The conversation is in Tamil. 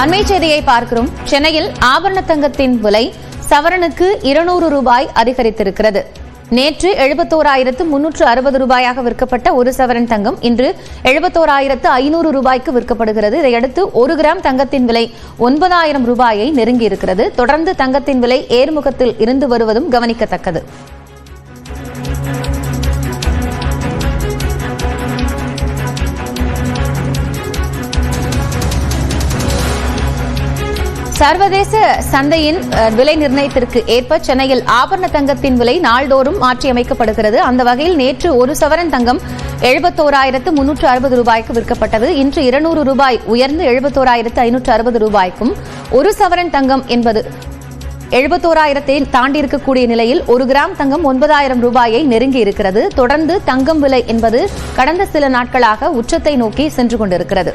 அண்மை செய்தியை பார்க்கிறோம். சென்னையில் ஆபரண தங்கத்தின் விலை சவரனுக்கு இருநூறு ரூபாய் அதிகரித்திருக்கிறது. நேற்று எழுபத்தோராயிரத்து முன்னூற்று அறுபது ரூபாயாக விற்கப்பட்ட ஒரு சவரன் தங்கம் இன்று எழுபத்தோராயிரத்து ஐநூறு ரூபாய்க்கு விற்கப்படுகிறது. இதையடுத்து ஒரு கிராம் தங்கத்தின் விலை ஒன்பதாயிரம் ரூபாயை நெருங்கியிருக்கிறது. தொடர்ந்து தங்கத்தின் விலை ஏர்முகத்தில் இருந்து வருவதும் கவனிக்கத்தக்கது. சர்வதேச சந்தையின் விலை நிர்ணயத்திற்கு ஏற்ப சென்னையில் ஆபரண தங்கத்தின் விலை நாள்தோறும் மாற்றியமைக்கப்படுகிறது. அந்த வகையில் நேற்று ஒரு சவரன் தங்கம் எழுபத்தோராயிரத்து முன்னூற்று அறுபது ரூபாய்க்கு விற்கப்பட்டது. இன்று இருநூறு ரூபாய் உயர்ந்து எழுபத்தோராயிரத்து ஐநூற்று அறுபது ரூபாய்க்கும் ஒரு சவரன் தங்கம் என்பது எழுபத்தோராயிரத்தை தாண்டி இருக்கக்கூடிய நிலையில் ஒரு கிராம் தங்கம் ஒன்பதாயிரம் ரூபாயை நெருங்கி இருக்கிறது. தொடர்ந்து தங்கம் விலை என்பது கடந்த சில நாட்களாக உச்சத்தை நோக்கி சென்று கொண்டிருக்கிறது.